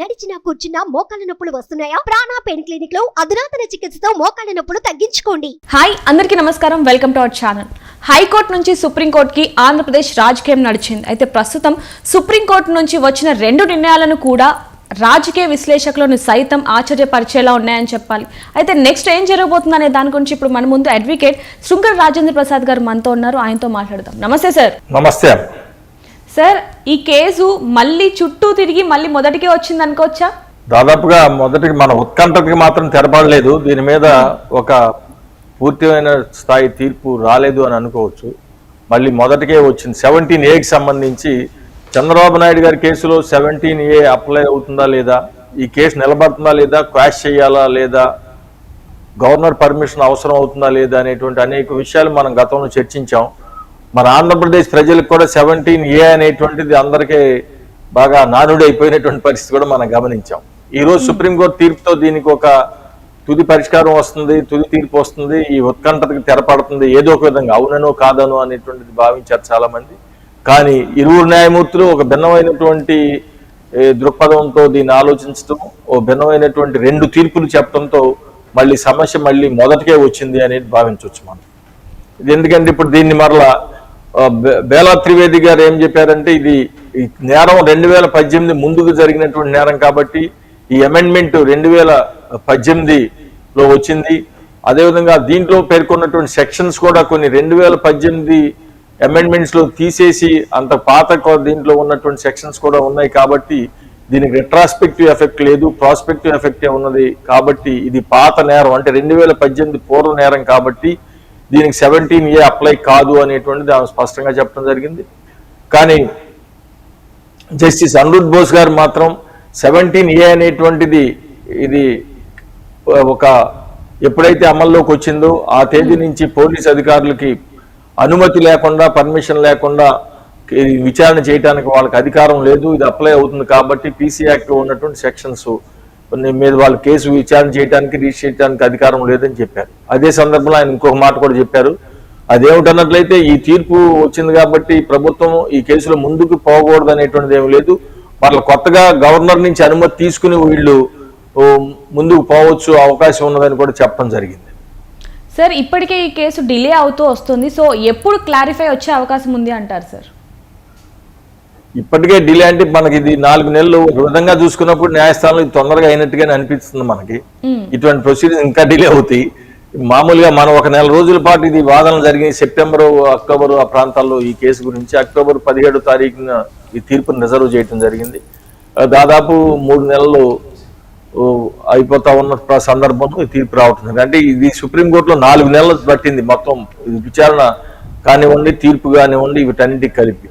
నడిచినా కూర్చున్నా మోకాళ్ళ నొప్పులు వస్తున్నాయా? ప్రాణా పెయిన్ క్లినిక్లో అధునాతన చికిత్సతో మోకాళ్ళ నొప్పులు తగ్గించుకోండి. హాయ్ అందరికీ నమస్కారం. Welcome to our channel. High court నుంచి సుప్రీంకోర్టుకి ఆంధ్రప్రదేశ్ రాజకీయం నడిచింది. అయితే ప్రస్తుతం సుప్రీంకోర్టు నుంచి వచ్చిన రెండు నిర్ణయాలను కూడా రాజకీయ విశ్లేషకులను సైతం ఆశ్చర్యపరిచేలా ఉన్నాయని చెప్పాలి. అయితే నెక్స్ట్ ఏం జరగబోతుంది అనే దాని గురించి ఇప్పుడు మన ముందు అడ్వకేట్ శృంగర రాజేంద్ర ప్రసాద్ గారు మనతో ఉన్నారు. ఆయనతో మాట్లాడదాం. నమస్తే సార్. నమస్తే. సార్ ఈ కేసు మళ్ళీ చుట్టూ తిరిగి మళ్ళీ మొదటికే వచ్చింది అనుకోవచ్చా? దాదాపుగా మొదటికి మన ఉత్కంఠకి మాత్రం తెరపడలేదు. దీని మీద ఒక పూర్తిమైన స్థాయి తీర్పు రాలేదు అని అనుకోవచ్చు. మళ్ళీ మొదటికే వచ్చింది. సెవెంటీన్ ఏకి సంబంధించి చంద్రబాబు నాయుడు గారి కేసులో సెవెంటీన్ ఏ అప్లై అవుతుందా లేదా? ఈ కేసు నిలబడుతుందా లేదా? క్వాష్ చేయాలా లేదా? గవర్నర్ పర్మిషన్ అవసరం అవుతుందా లేదా అనేటువంటి అనేక విషయాలు మనం గతంలో చర్చించాం. మన ఆంధ్రప్రదేశ్ ప్రజలకు కూడా సెవెంటీన్ ఏ అనేటువంటిది అందరికీ బాగా నానుడి అయిపోయినటువంటి పరిస్థితి కూడా మనం గమనించాం. ఈ రోజు సుప్రీంకోర్టు తీర్పుతో దీనికి ఒక తుది పరిష్కారం వస్తుంది తుది తీర్పు వస్తుంది ఈ ఉత్కంఠతకు తెరపడుతుంది ఏదో ఒక విధంగా అవుననో కాదనో అనేటువంటిది భావించారు చాలా మంది కానీ ఇరువురు న్యాయమూర్తులు ఒక భిన్నమైనటువంటి దృక్పథంతో దీన్ని ఆలోచించడం ఓ భిన్నమైనటువంటి రెండు తీర్పులు చెప్పడంతో మళ్ళీ సమస్య మళ్ళీ మొదటికే వచ్చింది అనేది భావించవచ్చు మనం. ఇది ఎందుకంటే ఇప్పుడు దీన్ని మరలా బేలా త్రివేది గారు ఏం చెప్పారంటే ఇది నేరం రెండు వేల పద్దెనిమిది ముందుకు జరిగినటువంటి నేరం కాబట్టి ఈ అమెండ్మెంట్ రెండు వేల పద్దెనిమిదిలో వచ్చింది. అదేవిధంగా దీంట్లో పేర్కొన్నటువంటి సెక్షన్స్ కూడా కొన్ని రెండు వేల పద్దెనిమిది అమెండ్మెంట్స్లో తీసేసి అంత పాత దీంట్లో ఉన్నటువంటి సెక్షన్స్ కూడా ఉన్నాయి కాబట్టి దీనికి రెట్రాస్పెక్టివ్ ఎఫెక్ట్ లేదు ప్రాస్పెక్టివ్ ఎఫెక్టే ఉన్నది కాబట్టి ఇది పాత నేరం. అంటే రెండు వేల పద్దెనిమిది పూర్వ నేరం కాబట్టి దీనికి సెవెంటీన్ ఏ అప్లై కాదు అనేటువంటిది ఆమె స్పష్టంగా చెప్పడం జరిగింది. కానీ జస్టిస్ అనిరుద్ బోస్ గారు మాత్రం సెవెంటీన్ ఏ అనేటువంటిది ఇది ఒక ఎప్పుడైతే అమల్లోకి వచ్చిందో ఆ తేదీ నుంచి పోలీస్ అధికారులకి అనుమతి లేకుండా పర్మిషన్ లేకుండా విచారణ చేయడానికి వాళ్ళకి అధికారం లేదు. ఇది అప్లై అవుతుంది కాబట్టి పీసీ యాక్ట్లో ఉన్నటువంటి సెక్షన్స్ మీద వాళ్ళు కేసు విచారణ చేయడానికి రీచ్ చేయడానికి అధికారం లేదని చెప్పారు. అదే సందర్భంలో ఆయన ఇంకొక మాట కూడా చెప్పారు. అదేమిటన్నట్లయితే ఈ తీర్పు వచ్చింది కాబట్టి ప్రభుత్వం ఈ కేసులో ముందుకు పోకూడదు అనేటువంటిది ఏమి లేదు. వాళ్ళ కొత్తగా గవర్నర్ నుంచి అనుమతి తీసుకుని వీళ్ళు ముందుకు పోవచ్చు అవకాశం ఉన్నదని కూడా చెప్పడం జరిగింది. సార్ ఇప్పటికే ఈ కేసు డిలే అవుతూ వస్తుంది. సో ఎప్పుడు క్లారిఫై వచ్చే అవకాశం ఉంది అంటారు సార్? ఇప్పటికే డిలే అంటే మనకి ఇది నాలుగు నెలలు ఒక విధంగా చూసుకున్నప్పుడు న్యాయస్థానంలో ఇది తొందరగా అయినట్టుగానే అనిపిస్తుంది మనకి. ఇటువంటి ప్రొసీజర్ ఇంకా డిలే అవుతాయి. మామూలుగా మనం ఒక నెల రోజుల పాటు ఇది వాదనలు జరిగి సెప్టెంబర్ అక్టోబర్ ఆ ప్రాంతాల్లో ఈ కేసు గురించి అక్టోబర్ పదిహేడు తారీఖున ఈ తీర్పును రిజర్వ్ చేయడం జరిగింది. దాదాపు మూడు నెలలు అయిపోతా ఉన్న సందర్భంలో ఈ తీర్పు రావట్లేదు అంటే ఇది సుప్రీంకోర్టులో నాలుగు నెలలు పట్టింది మొత్తం. ఇది విచారణ కానివ్వండి తీర్పు కానివ్వండి వీటన్నిటికి కలిపి.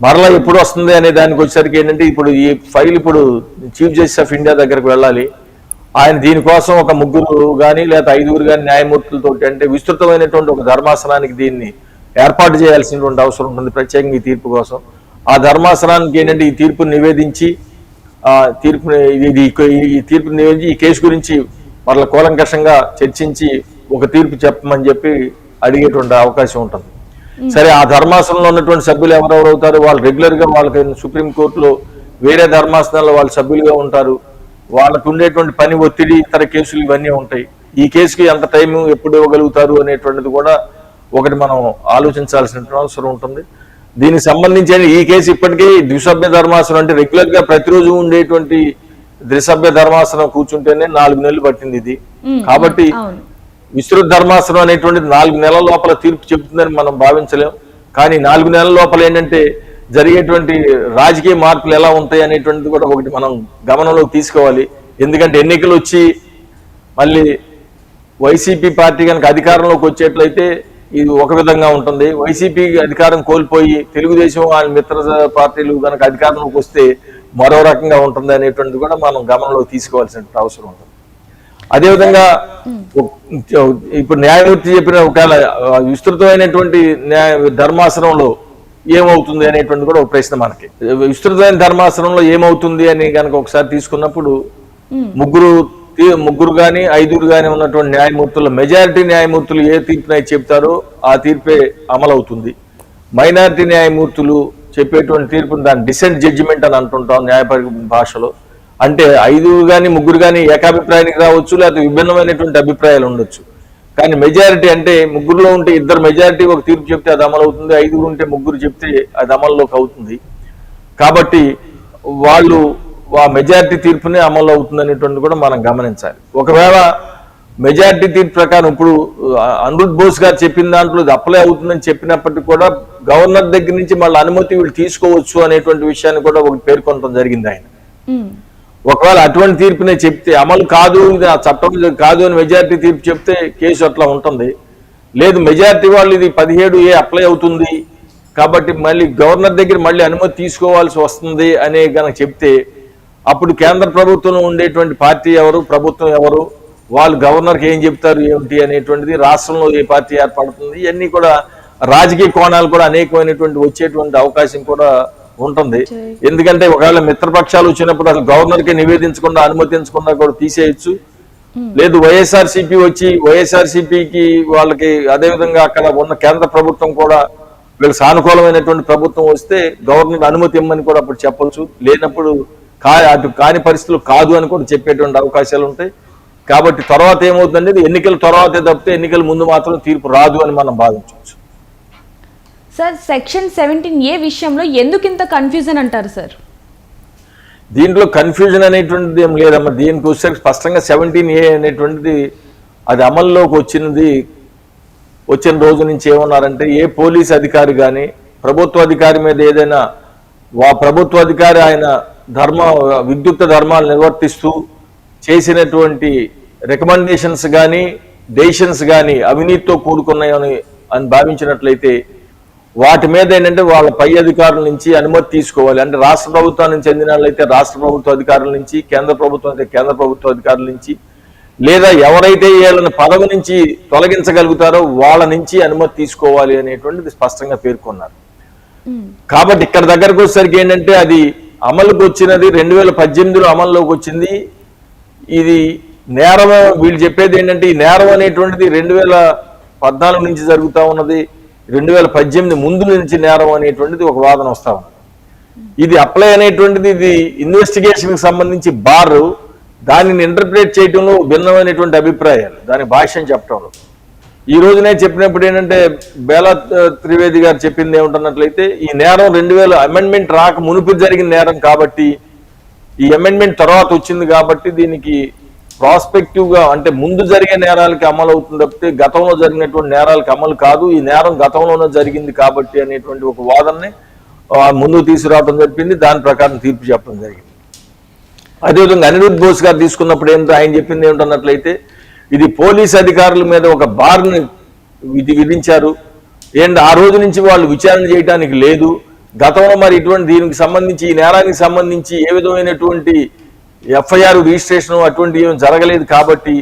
మరలా ఎప్పుడు వస్తుంది అనే దానికి వచ్చేసరికి ఏంటంటే ఇప్పుడు ఈ ఫైల్ ఇప్పుడు చీఫ్ జస్టిస్ ఆఫ్ ఇండియా దగ్గరకు వెళ్ళాలి. ఆయన దీనికోసం ఒక ముగ్గురు కానీ లేదా ఐదుగురు కానీ న్యాయమూర్తులతో అంటే విస్తృతమైనటువంటి ఒక ధర్మాసనానికి దీన్ని ఏర్పాటు చేయాల్సినటువంటి అవసరం ఉంటుంది ప్రత్యేకంగా ఈ తీర్పు కోసం. ఆ ధర్మాసనానికి ఏంటంటే ఈ తీర్పును నివేదించి తీర్పుని తీర్పు ఇది ఈ- తీర్పును నివేదించి ఈ కేసు గురించి మరల కూలంకషంగా చర్చించి ఒక తీర్పు చెప్పమని చెప్పి అడిగేటువంటి అవకాశం ఉంటుంది. సరే ఆ ధర్మాసనంలో ఉన్నటువంటి సభ్యులు ఎవరెవరు అవుతారు వాళ్ళు రెగ్యులర్గా వాళ్ళకి సుప్రీం కోర్టులో వేరే ధర్మాసనాల్లో వాళ్ళు సభ్యులుగా ఉంటారు. వాళ్ళకు ఉండేటువంటి పని ఒత్తిడి ఇతర కేసులు ఇవన్నీ ఉంటాయి. ఈ కేసుకి ఎంత టైం ఎప్పుడు ఇవ్వగలుగుతారు అనేటువంటిది కూడా ఒకటి మనం ఆలోచించాల్సిన అవసరం ఉంటుంది. దీనికి సంబంధించి ఈ కేసు ఇప్పటికే ద్విసభ్య ధర్మాసనం అంటే రెగ్యులర్గా ప్రతిరోజు ఉండేటువంటి ద్విసభ్య ధర్మాసనం కూర్చుంటేనే నాలుగు నెలలు పట్టింది ఇది. కాబట్టి విస్తృత ధర్మాసనం అనేటువంటిది నాలుగు నెలల లోపల తీర్పు చెబుతుందని మనం భావించలేం. కానీ నాలుగు నెలల లోపల ఏంటంటే జరిగేటువంటి రాజకీయ మార్పులు ఎలా ఉంటాయి అనేటువంటిది కూడా ఒకటి మనం గమనంలోకి తీసుకోవాలి. ఎందుకంటే ఎన్నికలు వచ్చి మళ్ళీ వైసీపీ పార్టీ కనుక అధికారంలోకి వచ్చేట్లయితే ఇది ఒక విధంగా ఉంటుంది. వైసీపీ అధికారం కోల్పోయి తెలుగుదేశం వాళ్ళ మిత్ర పార్టీలు కనుక అధికారంలోకి వస్తే మరో రకంగా ఉంటుంది అనేటువంటిది కూడా మనం గమనంలోకి తీసుకోవాల్సిన అవసరం ఉంటుంది. అదేవిధంగా ఇప్పుడు న్యాయమూర్తి చెప్పిన ఒకవేళ విస్తృతమైనటువంటి న్యాయ ధర్మాసనంలో ఏమవుతుంది అనేటువంటి కూడా ఒక ప్రశ్న మనకి. విస్తృతమైన ధర్మాసనంలో ఏమవుతుంది అని కనుక ఒకసారి తీసుకున్నప్పుడు ముగ్గురు తీ- ముగ్గురు కానీ ఐదుగురు కానీ ఉన్నటువంటి న్యాయమూర్తుల మెజారిటీ న్యాయమూర్తులు ఏ తీర్పునైతే చెప్తారో ఆ తీర్పే అమలవుతుంది. మైనారిటీ న్యాయమూర్తులు చెప్పేటువంటి తీర్పును దాని డిసెంట్ జడ్జిమెంట్ అని అంటుంటాం న్యాయ భాషలో. అంటే ఐదుగురు కానీ ముగ్గురు కానీ ఏకాభిప్రాయానికి రావచ్చు లేకపోతే విభిన్నమైనటువంటి అభిప్రాయాలు ఉండొచ్చు. కానీ మెజారిటీ అంటే ముగ్గురులో ఉంటే ఇద్దరు మెజారిటీ ఒక తీర్పు చెప్తే అది అమలు అవుతుంది ఐదుగురు ఉంటే ముగ్గురు చెప్తే అది అమల్లోకి అవుతుంది. కాబట్టి వాళ్ళు ఆ మెజారిటీ తీర్పునే అమలు అవుతుంది అనేటువంటి కూడా మనం గమనించాలి. ఒకవేళ మెజారిటీ తీర్పు ప్రకారం ఇప్పుడు అనురుద్ బోస్ గారు చెప్పిన దాంట్లో ఇది అప్లై అవుతుందని చెప్పినప్పటికీ కూడా గవర్నర్ దగ్గర నుంచి మళ్ళీ అనుమతి వీళ్ళు తీసుకోవచ్చు అనేటువంటి విషయాన్ని కూడా ఒకటి పేర్కొనడం జరిగింది ఆయన. ఒకవేళ అటువంటి తీర్పునే చెప్తే అమలు కాదు ఇది చట్టం కాదు అని మెజారిటీ తీర్పు చెప్తే కేసు అట్లా ఉంటుంది. లేదు మెజారిటీ వాళ్ళు ఇది పదిహేడు ఏ అప్లై అవుతుంది కాబట్టి మళ్ళీ గవర్నర్ దగ్గర మళ్ళీ అనుమతి తీసుకోవాల్సి వస్తుంది అనే గనక చెప్తే అప్పుడు కేంద్ర ప్రభుత్వం ఉండేటువంటి పార్టీ ఎవరు ప్రభుత్వం ఎవరు వాళ్ళు గవర్నర్కి ఏం చెప్తారు ఏమిటి అనేటువంటిది రాష్ట్రంలో ఏ పార్టీ ఏర్పడుతుంది ఇవన్నీ కూడా రాజకీయ కోణాలు కూడా అనేకమైనటువంటి వచ్చేటువంటి అవకాశం కూడా ఉంటుంది. ఎందుకంటే ఒకవేళ మిత్రపక్షాలు వచ్చినప్పుడు అసలు గవర్నర్కి నివేదించకుండా అనుమతించకుండా కూడా తీసేయచ్చు. లేదు వైఎస్ఆర్ వచ్చి వైఎస్ఆర్ వాళ్ళకి అదేవిధంగా అక్కడ ఉన్న కేంద్ర ప్రభుత్వం కూడా వీళ్ళకి సానుకూలమైనటువంటి ప్రభుత్వం వస్తే గవర్నర్ అనుమతి ఇమ్మని కూడా అప్పుడు చెప్పొచ్చు. లేనప్పుడు కా అటు కాని పరిస్థితులు కాదు అని కూడా చెప్పేటువంటి అవకాశాలు ఉంటాయి. కాబట్టి తర్వాత ఏమవుతుందంటే ఎన్నికల తర్వాతే తప్పితే ఎన్నికల ముందు మాత్రం తీర్పు రాదు అని మనం భావించవచ్చు. సార్ సెక్షన్ సెవెంటీన్ ఏ విషయంలో ఎందుకు ఇంత కన్ఫ్యూజన్ అంటారు సార్ దీంట్లో కన్ఫ్యూజన్ అనేటువంటిది ఏం లేదమ్మా. దీనికి వచ్చేసరికి స్పష్టంగా సెవెంటీన్ ఏ అనేటువంటిది అది అమల్లోకి వచ్చినది వచ్చిన రోజు నుంచి ఏమన్నారంటే ఏ పోలీస్ అధికారి కానీ ప్రభుత్వ అధికారి మీద ఏదైనా వా ప్రభుత్వ అధికారి ఆయన ధర్మ విద్యుక్త ధర్మాలు నిర్వర్తిస్తూ చేసినటువంటి రికమెండేషన్స్ కానీ డెసిషన్స్ కానీ అవినీతితో కూడుకున్నాయని అని భావించినట్లయితే వాటి మీద ఏంటంటే వాళ్ళ పై అధికారుల నుంచి అనుమతి తీసుకోవాలి. అంటే రాష్ట్ర ప్రభుత్వానికి చెందిన వాళ్ళైతే రాష్ట్ర ప్రభుత్వ అధికారుల నుంచి కేంద్ర ప్రభుత్వం అయితే కేంద్ర ప్రభుత్వ అధికారుల నుంచి లేదా ఎవరైతే వీళ్ళని పదవి నుంచి తొలగించగలుగుతారో వాళ్ళ నుంచి అనుమతి తీసుకోవాలి అనేటువంటిది స్పష్టంగా పేర్కొన్నారు. కాబట్టి ఇక్కడ దగ్గరకు వచ్చేసరికి ఏంటంటే అది అమలుకి వచ్చినది రెండు వేల పద్దెనిమిదిలో అమల్లోకి వచ్చింది. ఇది నేరం వీళ్ళు చెప్పేది ఏంటంటే ఈ నేరం అనేటువంటిది రెండు వేల పద్నాలుగు నుంచి జరుగుతూ ఉన్నది. రెండు వేల పద్దెనిమిది ముందు నుంచి నేరం అనేటువంటిది ఒక వాదన వస్తా ఉంది ఇది అప్లై అనేటువంటిది ఇది ఇన్వెస్టిగేషన్కి సంబంధించి బారు దానిని ఇంటర్ప్రిట్ చేయడంలో భిన్నమైనటువంటి అభిప్రాయాలు. దాని భాష్యం చెప్పడంలో ఈ రోజునే చెప్పినప్పుడు ఏంటంటే బేలా త్రివేది గారు చెప్పింది ఏమిటన్నట్లయితే ఈ నేరం రెండు వేల అమెండ్మెంట్ రాక మునుపు జరిగిన నేరం కాబట్టి ఈ అమెండ్మెంట్ తర్వాత వచ్చింది కాబట్టి దీనికి ప్రాస్పెక్టివ్గా అంటే ముందు జరిగే నేరాలకి అమలు అవుతుంది తప్పితే గతంలో జరిగినటువంటి నేరాలకి అమలు కాదు. ఈ నేరం గతంలోనే జరిగింది కాబట్టి అనేటువంటి ఒక వాదనని ముందు ముందుకు తీసుకురావడం జరిగింది దాని ప్రకారం తీర్పు చెప్పడం జరిగింది. అదేవిధంగా అనిరుద్ బోస్ గారు తీసుకున్నప్పుడు ఏంటో ఆయన చెప్పింది ఏమిటన్నట్లయితే ఇది పోలీస్ అధికారుల మీద ఒక బార్ని ఇది విధించారు. ఏంటి ఆ రోజు నుంచి వాళ్ళు విచారణ చేయడానికి లేదు. గతంలో మరి ఇటువంటి దీనికి సంబంధించి ఈ నేరానికి సంబంధించి ఏ విధమైనటువంటి ఎఫ్ఐఆర్ రిజిస్ట్రేషన్ అటువంటి ఏం జరగలేదు కాబట్టి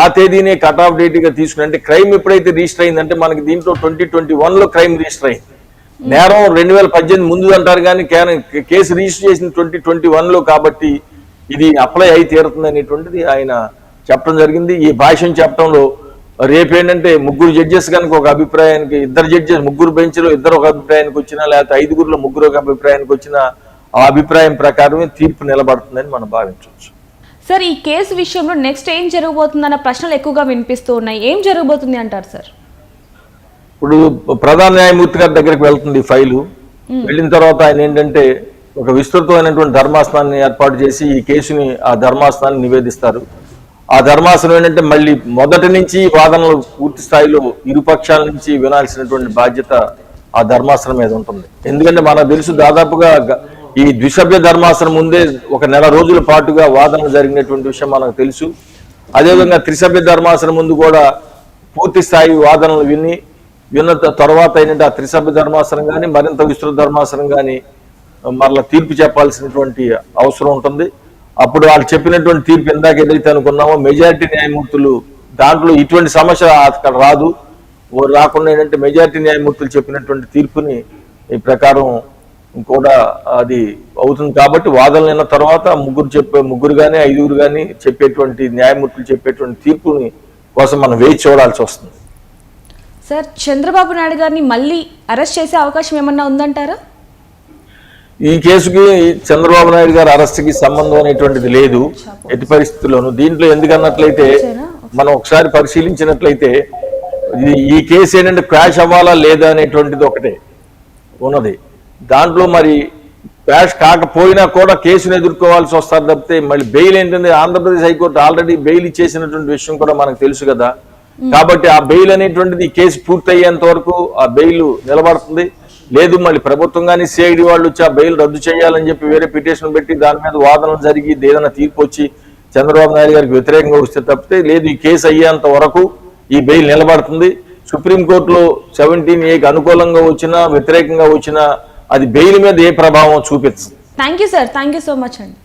ఆ తేదీనే కట్ ఆఫ్ డేట్గా తీసుకుని అంటే క్రైమ్ ఎప్పుడైతే రిజిస్టర్ అయిందంటే మనకి దీంట్లో ట్వంటీ ట్వంటీ వన్లో క్రైమ్ రిజిస్టర్ అయింది. నేరం రెండు వేల పద్దెనిమిది ముందు అంటారు కానీ కేసు రిజిస్టర్ చేసిన ట్వంటీ ట్వంటీ వన్లో కాబట్టి ఇది అప్లై అయి తీరుతుంది అనేటువంటిది ఆయన చెప్పడం జరిగింది. ఈ భాష్యం చెప్పడంలో రేపు ఏంటంటే ముగ్గురు జడ్జెస్ కనుక ఒక అభిప్రాయానికి ఇద్దరు జడ్జెస్ ముగ్గురు బెంచ్లో ఇద్దరు ఒక అభిప్రాయానికి వచ్చినా లేకపోతే ఐదుగురులో ముగ్గురు ఒక అభిప్రాయానికి వచ్చినా ఆ అభిప్రాయం ప్రకారమే తీర్పు నిలబడుతుందని మనం భావించవచ్చు. సార్ ఈ కేసు విషయంలో నెక్స్ట్ ఏం జరగబోతుందన్న ప్రశ్నలు ఎక్కువగా వినిపిస్తూ ఉన్నాయి. ఏం జరగబోతుంది అంటారు సార్? ఇప్పుడు ప్రధాన న్యాయమూర్తి గారి దగ్గరికి వెళ్తుంది ఫైలు. వెళ్ళిన తర్వాత ఆయన ఏంటంటే ఒక విస్తృతమైనటువంటి ధర్మాసనాన్ని ఏర్పాటు చేసి ఈ కేసుని ఆ ధర్మాసనాన్ని నివేదిస్తారు. ఆ ధర్మాసనం ఏంటంటే మళ్ళీ మొదటి నుంచి వాదనలు పూర్తి స్థాయిలో ఇరుపక్షాల నుంచి వినాల్సినటువంటి బాధ్యత ఆ ధర్మాసనం మీద ఉంటుంది. ఎందుకంటే మనకు తెలుసు దాదాపుగా ఈ ద్విసభ్య ధర్మాసనం ముందే ఒక నెల రోజుల పాటుగా వాదన జరిగినటువంటి విషయం మనకు తెలుసు. అదేవిధంగా త్రిసభ్య ధర్మాసనం ముందు కూడా పూర్తి స్థాయి వాదనలు విని విన్న తర్వాత ఏంటంటే ఆ త్రిసభ్య ధర్మాసనం కానీ మరింత విస్తృత ధర్మాసనం కానీ మరలా తీర్పు చెప్పాల్సినటువంటి అవసరం ఉంటుంది. అప్పుడు వాళ్ళు చెప్పినటువంటి తీర్పు ఇందాక ఏదైతే అనుకున్నామో మెజారిటీ న్యాయమూర్తులు దాంట్లో ఇటువంటి సమస్య అక్కడ రాదు. రాకుండా ఏంటంటే మెజారిటీ న్యాయమూర్తులు చెప్పినటువంటి తీర్పుని ఈ ప్రకారం కూడా అది అవుతుంది కాబట్టి వాదనలు అయిన తర్వాత ముగ్గురు చెప్పే ముగ్గురు కానీ ఐదుగురు కానీ చెప్పేటువంటి న్యాయమూర్తులు చెప్పేటువంటి తీర్పుని కోసం మనం వేచి చూడాల్సి వస్తుంది. సార్ చంద్రబాబు నాయుడు గారిని మళ్ళీ అరెస్ట్ చేసే అవకాశం ఏమన్నా ఉందంటారా? ఈ కేసుకి చంద్రబాబు నాయుడు గారి అరెస్ట్కి సంబంధం అనేటువంటిది లేదు. ఎట్టి పరిస్థితుల్లోనూ. దీంట్లో ఎందుకన్నట్లయితే మనం ఒకసారి పరిశీలించినట్లయితే ఈ కేసు ఏంటంటే క్రాష్ అవ్వాలా లేదా అనేటువంటిది ఒకటే ఉన్నది. దాంట్లో మరి క్రాష్ కాకపోయినా కూడా కేసును ఎదుర్కోవాల్సి వస్తారు తప్పితే మళ్ళీ బెయిల్ ఏంటంటే ఆంధ్రప్రదేశ్ హైకోర్టు ఆల్రెడీ బెయిల్ ఇచ్చేసినటువంటి విషయం కూడా మనకు తెలుసు కదా. కాబట్టి ఆ బెయిల్ అనేటువంటిది కేసు పూర్తయ్యేంత వరకు ఆ బెయిల్ నిలబడుతుంది. లేదు మళ్ళీ ప్రభుత్వం కానీ సిఐడి వాళ్ళు వచ్చి ఆ బెయిల్ రద్దు చేయాలని చెప్పి వేరే పిటిషన్ పెట్టి దాని మీద వాదనలు జరిగి ఏదైనా తీర్పు వచ్చి చంద్రబాబు నాయుడు గారికి వ్యతిరేకంగా వస్తే తప్పితే లేదు ఈ కేసు అయ్యేంత వరకు ఈ బెయిల్ నిలబడుతుంది. సుప్రీంకోర్టులో సెవెంటీన్ ఏకి అనుకూలంగా వచ్చినా వ్యతిరేకంగా వచ్చినా అది బెయిల్ మీద ఏ ప్రభావం చూపించదు thank you sir thank you so much అండి.